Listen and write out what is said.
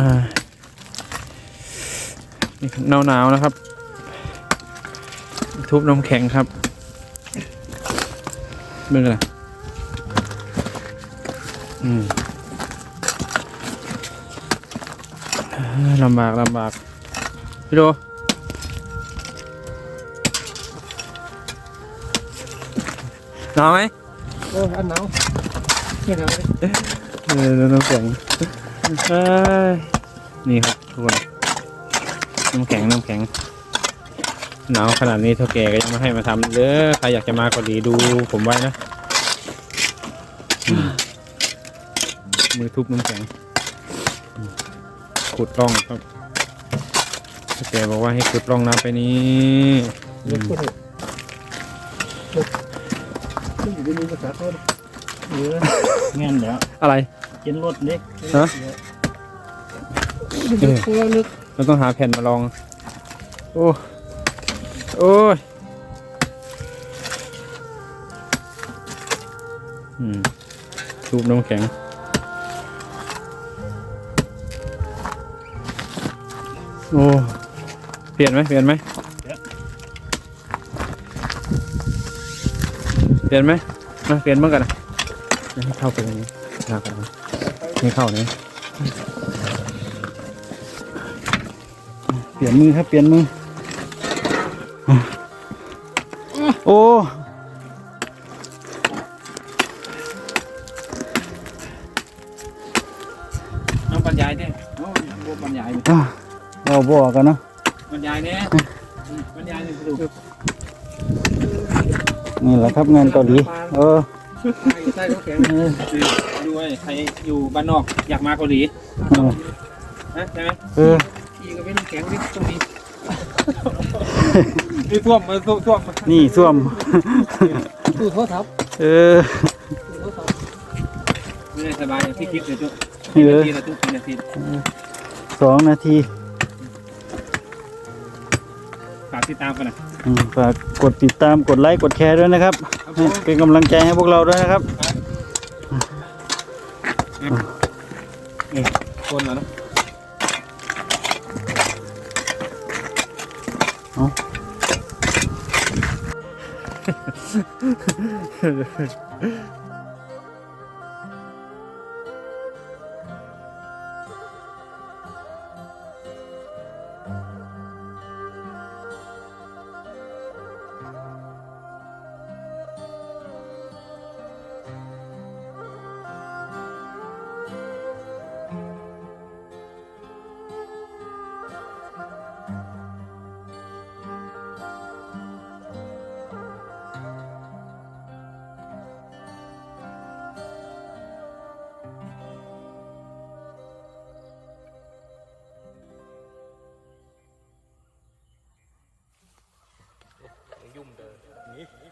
อ่านี่หนาวหนาวๆนะครับ ทุบน้ำแข็งครับเมื่อไรอืมอ่าลำบากลำบาก พี่โดหนาวไหมเอออันหนาวไม่หนาวเลยเออน้ำแข็งเอ้ย นี่ครับทุกคนน้ำแข็งน้ำแข็งหนาวขนาดนี้เท่าแก่ก็ยังไม่ให้มาทำเด้อใครอยากจะมาก็ดีดูผมไว้นะ มือทุบน้ำแข็ง ขุดร่องครับเท่าแก่บอกว่าให้ขุดร่องน้ำไปนี้อืลึกมก็เถอะลึกลึกอยู่ในภาษาเขา เออแม่นแล้วอะไรกินรถเล็กฮะลึกเพราะว่าลึกเราต้องหาแผ่นมาลอง โอ้ โอ้ยอืมทูบน้ำแข็ง โอ้ เปลี่ยนไหมเปลี่ยนไหมเปลี่ยนไหมมาเปลี่ยนเมื่อกันนะ ให้เข้าไปตรงนี้ลากไปตรงนี้ให้เข้านี้เปลี่ยนมือครับเปลี่ยนมือ โอ้เอาบรรยายเนี่ยเอาบรรยายอะเราบอกกันเนาะบรรยายเนี่ยบรรยายเนี่ยดูนี่แหละครับงานเกาหลีเออ ใต้เขาแข็งเออดูไอ้ใครอยู่บ้านนอกอยากมาเกาหลีเออนะใช่ไหมเอออีก็เป็นน้ำแข็งที่ตรงนี้นี่ท่วมมาท่วมท่วมนี่ส้วม ตู้โทรศัพท์เออ ตู้โทรศัพท์ไม่ได้สบายอย่างที่คิดเลยจุ๊เออ นาทีละจุ๊นาที สองนาที ติดตามกันนะอืมฝากกดติดตามกดไลค์กดแชร์ด้วยนะครับครับผให้มเป็นกำลังใจให้พวกเราด้วยนะครับคนเหรอเนอะเอ้า Amen.